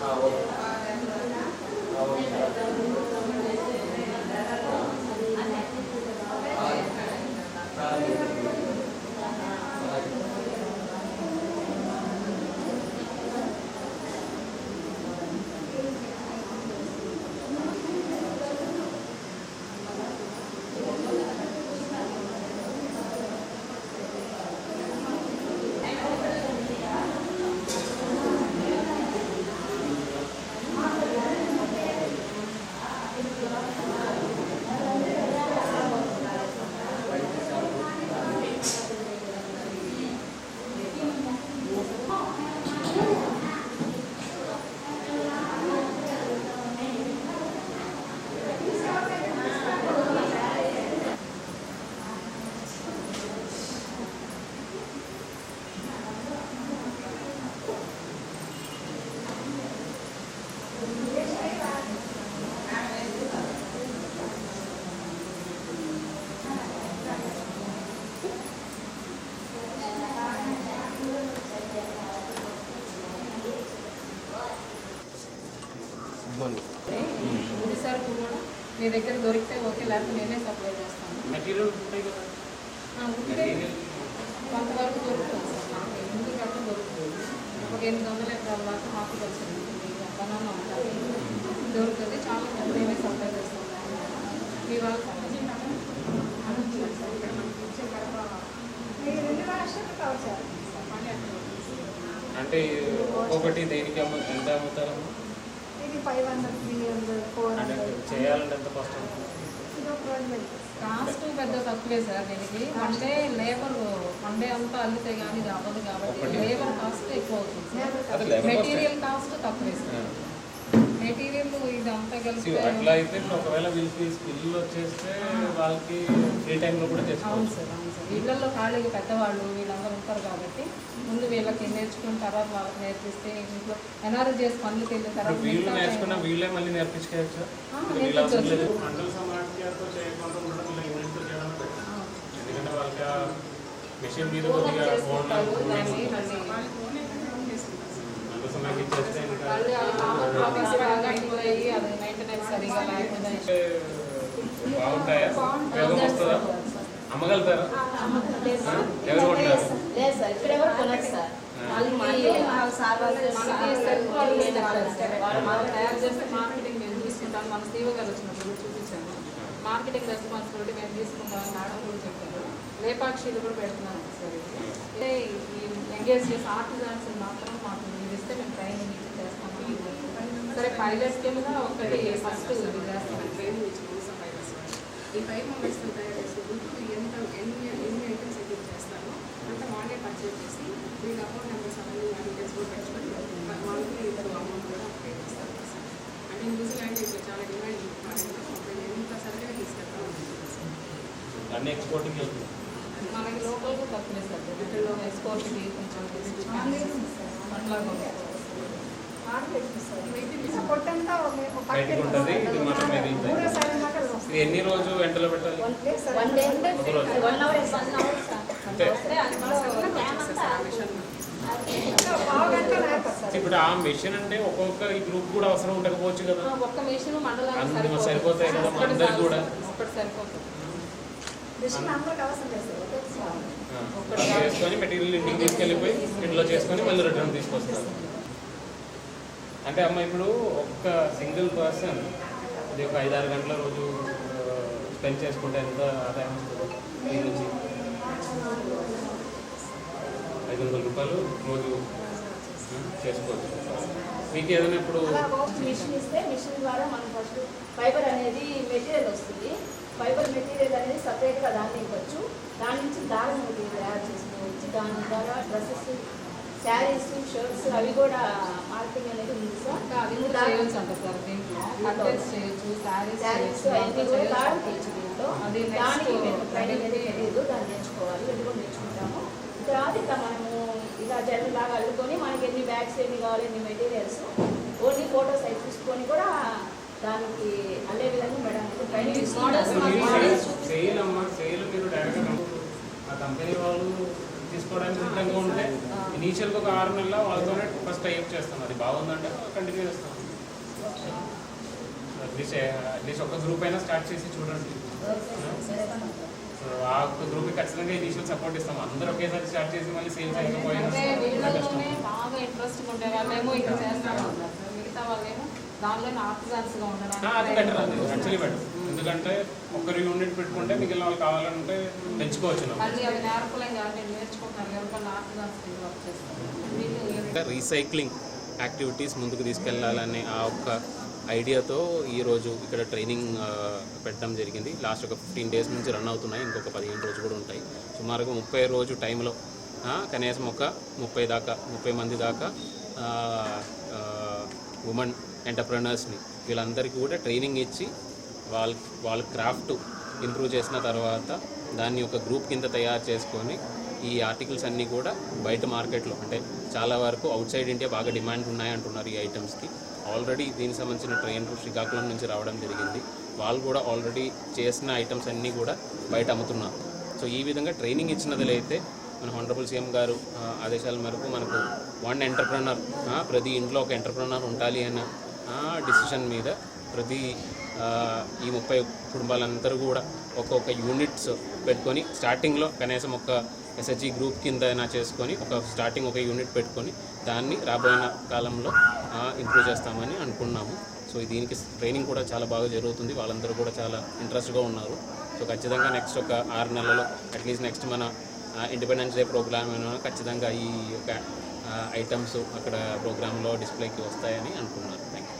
Ờ, Thank ờ, you. మీ దగ్గర దొరికితే okay లేకపోతే నేనే సప్లై చేస్తాను. మెటీరియల్ ఉంటాయి కదా. ఆ, ఉంటే కొంతవరకు దొరుకుతుంది సార్ ఎందుకు గట్ట దొరుకుతుంది. ఒక ఎనిమిది వందల ఎకరాల దాకా మాకు తెలిసింది బనానా ఉంటుంది. దొరుకుతుంది. చాలా మంది నేనే సప్లై చేస్తాను మీ వాళ్ళకి అంటే ఒక్కొక్కటి దేనికి అమ్ము ఎంత అమ్ముతారమ్మా? ఇది five hundred three hundred four hundred చేయాలంటే ఎంత కష్టం ఇది ఒక ట్వెల్వ్ కాస్ట్ పెద్ద తక్కువే సార్ దీనికి. అంటే లేబర్ మండే అంతా అల్లితే కానీ ఇది అవ్వదు కాబట్టి. లేబర్ కాస్ట్ ఎక్కువ అవుతుంది మెటీరియల్ కాస్ట్ తక్కువే సార్. మెటీరియల్ ఇదంతా కలిపి అట్లా అయితే ఇప్పుడు ఒకవేళ వీళ్ళకి స్కిల్ వచ్చేస్తే వాళ్ళకి ఫ్రీ టైంలో కూడా అవును సార్ అవును సార్. వీళ్ళల్లో ఖాళీగా పెద్దవాళ్ళు వీళ్ళందరూ ఉంటారు కాబట్టి వీళ్ళకి నేర్చుకున్న తర్వాత వాళ్ళకి నేర్పిస్తే ఇంట్లో ఎన్ఆర్ఐ చేసి పనులకు వెళ్ళిన తర్వాత బాగుంటాయా? ఉపయోగం వస్తుందా? అమ్మగలుగుతారా? ఎవరు కొంటారు లేదు సార్ ఇక్కడ ఎవరు కొనరు సార్. మార్కెటింగ్ రెస్పాన్సిబిలిటీ మేము తీసుకుంటాం. మేడం కూడా చెప్పారు. లేపాక్షిలు కూడా పెడుతున్నాను సార్. ఇదే. ఈ ఎంగేజ్ చేసి ఆర్టిజన్స్ మాత్రం మాకు ఇది ఇస్తే మేము ట్రైనింగ్ ఇచ్చి చేస్తాము. సరే పైలట్ కింద ఒకటి ఫస్ట్ చేస్తాం. ఈ ఫైవ్ మెంబర్స్ తయారు చేసుకుంటూ ఎంత ఎన్ని ఎన్ని ఐటమ్స్ అయితే చేస్తామో అంత వాళ్ళే పర్చేజ్ చేసి వీళ్ళ అకౌంట్ నెంబర్స్ అవన్నీ ఆ డీటెయిల్స్ కూడా పెట్టుకొని వాళ్ళకి ఇద్దరు అమౌంట్ కూడా పే చేస్తారు అంటే న్యూజిలాండ్ ఇప్పుడు చాలా డిమాండ్ ఉంటుంది ఎంత సరిగ్గా తీసుకెళ్తాం అన్ని ఎక్స్పోర్టింగ్ వెళ్తుంది మనకి లోకల్గా తక్కువే సార్ వీటిలో ఎక్స్పోర్ట్కి కొంచెం ఇది ఎన్ని రోజు వెంటలో పెట్టాలి? One one day hour one hour sir అంతే. అంటే ఇప్పుడు ఆ మెషిన్ అంటే ఒక్కొక్క ఈ గ్రూప్ కూడా అవసరం ఉండకపోవచ్చు కదా ఒక్క మిషన్ మండలానికి. సరిపోతాయి కదా, అందరికి కూడా. సార్. ఒక్కటి సరిపోతుంది మిషన్ అందరికి అవసరం లేదు సార్ ఒకే సార్. ఆ, అది చేసుకొని మెటీరియల్ ఇంటికి తీసుకెళ్ళిపోయి ఇంట్లో చేసుకొని మళ్ళీ రిటర్న్ తీసుకొస్తారు అంటే అమ్మ ఇప్పుడు ఒక్క సింగిల్ పర్సన్ ఇది ఒక ఐదారు గంటల రోజు స్పెండ్ చేసుకుంటే ఎంత ఆదాయం వస్తుంది దీని నుంచి ఐదు వందల రూపాయలు రోజు చేసుకోవచ్చు. మీకు ఏదైనా ఇప్పుడు మిషన్ ఇస్తే మిషన్ ద్వారా మనం ఫస్ట్ ఫైబర్ అనేది మెటీరియల్ వస్తుంది. ఫైబర్ మెటీరియల్ అనేది సపరేట్గా దాన్ని ఇవ్వచ్చు. దాని నుంచి దారం ఒకటి తయారు చేసుకోవచ్చు. దాని ద్వారా డ్రెస్సెస్ శారీస్ షర్ట్స్ అవి కూడా మార్కెటింగ్ అనేది ఉంది సార్. కూడా చేయొచ్చు అంట సార్ దీంట్లో. చేయొచ్చు శారీస్ శారీస్ అవన్నీ కూడా దారం దీంట్లో. దానికి ట్రైనింగ్ అనేది తెలియదు దాన్ని నేర్చుకోవాలి. ఇది కూడా నేర్చుకుంటాము. తర్వాత ఇట్లా మనము ఇలా జర్నీ లాగా అల్లుకొని మనకి ఎన్ని బ్యాగ్స్ ఎన్ని కావాలి ఎన్ని మెటీరియల్స్ ఓన్లీ ఫోటోస్ అవి చూసుకొని కూడా దానికి అల్లే విధంగా మేడం ట్రైనింగ్ మోడల్స్ కంపెనీ వాళ్ళు తీసుకోవడానికి సిద్ధంగా ఉంటే ఇనీషియల్గా ఒక ఆరు నెలల వాళ్ళతోనే ఫస్ట్ టైప్ చేస్తాం. అది బాగుందంటే కంటిన్యూ చేస్తాం. అట్లీస్ట్ అట్లీస్ట్ ఒక గ్రూప్ అయినా స్టార్ట్ చేసి చూడండి. సో ఆ ఒక్క గ్రూప్ ఖచ్చితంగా ఇనిషియల్ సపోర్ట్ ఇస్తాం. అందరూ ఒకేసారి స్టార్ట్ చేసి మళ్ళీ సేల్ చేయకపోయినా అంటే కష్టం వీళ్ళలోనే బాగా ఇంట్రెస్ట్ ఉండే వాళ్ళేమో ఇక్కడ చేస్తాను అన్నారు. సార్ మిగతా వాళ్ళేమో దానిలోనే ఆర్టిజాన్స్గా ఆ, అది బెటర్ అది. ఉండడానికి యాక్చువల్లీ బెటర్ ఎందుకంటే ఒక్కరు యూనిట్ పెట్టుకుంటే మిగిలిన వాళ్ళు కావాలంటే పెంచుకోవచ్చు ನಾವು. మళ్ళీ అవి నేర్పలేం కాబట్టి నేర్చుకుంటారు ఎవరికన్నా ఆర్టిజాన్స్ వర్క్ చేస్తారు. వీళ్ళు ఇంకా రీసైక్లింగ్ యాక్టివిటీస్ ముందుకు తీసుకెళ్ళాలనే ఆ ఒక్క ఐడియాతో ఈరోజు ఇక్కడ ట్రైనింగ్ పెట్టడం జరిగింది. లాస్ట్ ఒక ఫిఫ్టీన్ డేస్ నుంచి రన్ అవుతున్నాయి. ఇంకొక పదిహేను రోజులు కూడా ఉంటాయి. సుమారుగా ముప్పై రోజు టైంలో కనీసం ఒక ముప్పై దాకా ముప్పై మంది దాకా ఉమెన్ ఎంటర్ప్రినర్స్ని వీళ్ళందరికీ కూడా ట్రైనింగ్ ఇచ్చి వాళ్ళ వాళ్ళ క్రాఫ్ట్ ఇంప్రూవ్ చేసిన తర్వాత దాన్ని ఒక గ్రూప్ కింద తయారు చేసుకొని ఈ ఆర్టికల్స్ అన్నీ కూడా బయట మార్కెట్లో అంటే చాలా వరకు అవుట్ సైడ్ ఇండియా బాగా డిమాండ్ ఉన్నాయి అంటున్నారు ఈ ఐటమ్స్కి. ఆల్రెడీ దీనికి సంబంధించిన ట్రైన్ శ్రీకాకుళం నుంచి రావడం జరిగింది. వాళ్ళు కూడా ఆల్రెడీ చేసిన ఐటమ్స్ అన్నీ కూడా బయట అమ్ముతున్నారు. సో ఈ విధంగా ట్రైనింగ్ ఇచ్చినదిలైతే మన హానరబుల్ సీఎం గారు ఆదేశాల మేరకు మనకు వన్ ఎంటర్ప్రినర్ ప్రతి ఇంట్లో ఒక ఎంటర్ప్రినర్ ఉండాలి అన్న డిసిషన్ మీద ప్రతి ఈ ముప్పై కుటుంబాలందరూ కూడా ఒక్కొక్క యూనిట్స్ పెట్టుకొని స్టార్టింగ్లో కనీసం ఒక ఎస్హెచ్జి గ్రూప్ కింద అయినా చేసుకొని ఒక స్టార్టింగ్ ఒక యూనిట్ పెట్టుకొని దాన్ని రాబోయే కాలంలో ఇంప్రూవ్ చేస్తామని అనుకున్నాము. సో దీనికి ట్రైనింగ్ కూడా చాలా బాగా జరుగుతుంది. వాళ్ళందరూ కూడా చాలా ఇంట్రెస్ట్గా ఉన్నారు. సో ఖచ్చితంగా నెక్స్ట్ ఒక ఆరు నెలలో అట్లీస్ట్ నెక్స్ట్ మన ఇండిపెండెన్స్ డే ప్రోగ్రామ్ ఖచ్చితంగా ఈ యొక్క ఐటమ్స్ అక్కడ ప్రోగ్రాంలో డిస్ప్లేకి వస్తాయని అనుకున్నారు. Thank you